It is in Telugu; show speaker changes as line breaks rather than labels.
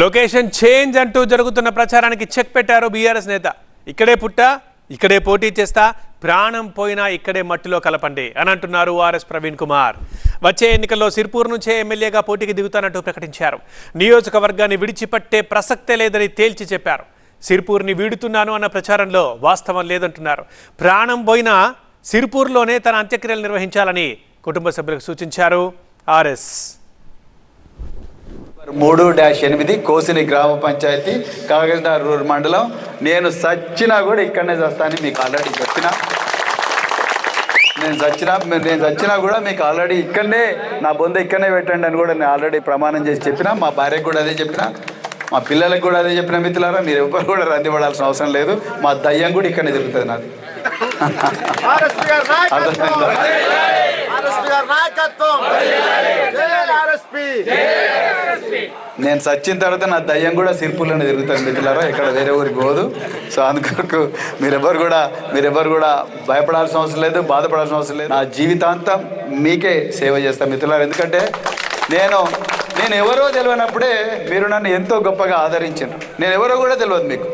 లొకేషన్ చేంజ్ అంటూ జరుగుతున్న ప్రచారానికి చెక్ పెట్టారు బీఆర్ఎస్ నేత. ఇక్కడే పుట్టా ఇక్కడే పోటీ చేస్తా ప్రాణం పోయినా ఇక్కడే మట్టిలో కలపండి అని అంటున్నారు ఆర్ఎస్ ప్రవీణ్ కుమార్. వచ్చే ఎన్నికల్లో సిర్పూర్ నుంచే ఎమ్మెల్యేగా పోటీకి దిగుతానంటూ ప్రకటించారు. నియోజకవర్గాన్ని విడిచిపట్టే ప్రసక్తే లేదని తేల్చి చెప్పారు. సిర్పూర్ని వీడుతున్నాను అన్న ప్రచారంలో వాస్తవం లేదంటున్నారు. ప్రాణం పోయినా సిర్పూర్లోనే తన అంత్యక్రియలు నిర్వహించాలని కుటుంబ సభ్యులకు సూచించారు ఆర్ఎస్.
మూడు డాష్ ఎనిమిది కోసిలి గ్రామ పంచాయతీ కాగజ్నగర్ రూరల్ మండలం. నేను సచ్చినా కూడా ఇక్కడనే చేస్తానని మీకు ఆల్రెడీ చెప్పిన. నేను చచ్చినా నేను చచ్చినా కూడా మీకు ఆల్రెడీ ఇక్కడనే నా బొంద ఇక్కడనే పెట్టండి అని కూడా నేను ఆల్రెడీ ప్రమాణం చేసి చెప్పిన. మా భార్యకు కూడా అదే చెప్పిన. మా పిల్లలకు కూడా అదే చెప్పిన మిత్రులారా. మీరు ఎవ్వరు కూడా రంది పడాల్సిన అవసరం లేదు. మా దయ్యం కూడా ఇక్కడనే తిరుగుతుంది నాది. అర్థమైందా? నేను చచ్చిన తర్వాత నా దయ్యం కూడా సిర్పుల్లోనే తిరుగుతాను మిత్రులారా ఇక్కడ వేరే ఊరికి పోదు. సో అందుకొరకు మీరెవ్వరు కూడా మీరెవ్వరు కూడా భయపడాల్సిన అవసరం లేదు బాధపడాల్సిన అవసరం లేదు. నా జీవితాంతం మీకే సేవ చేస్తాను మిత్రులారా. ఎందుకంటే నేను నేను ఎవరో తెలియనప్పుడే మీరు నన్ను ఎంతో గొప్పగా ఆదరించాను నేను ఎవరో కూడా తెలియదు మీకు.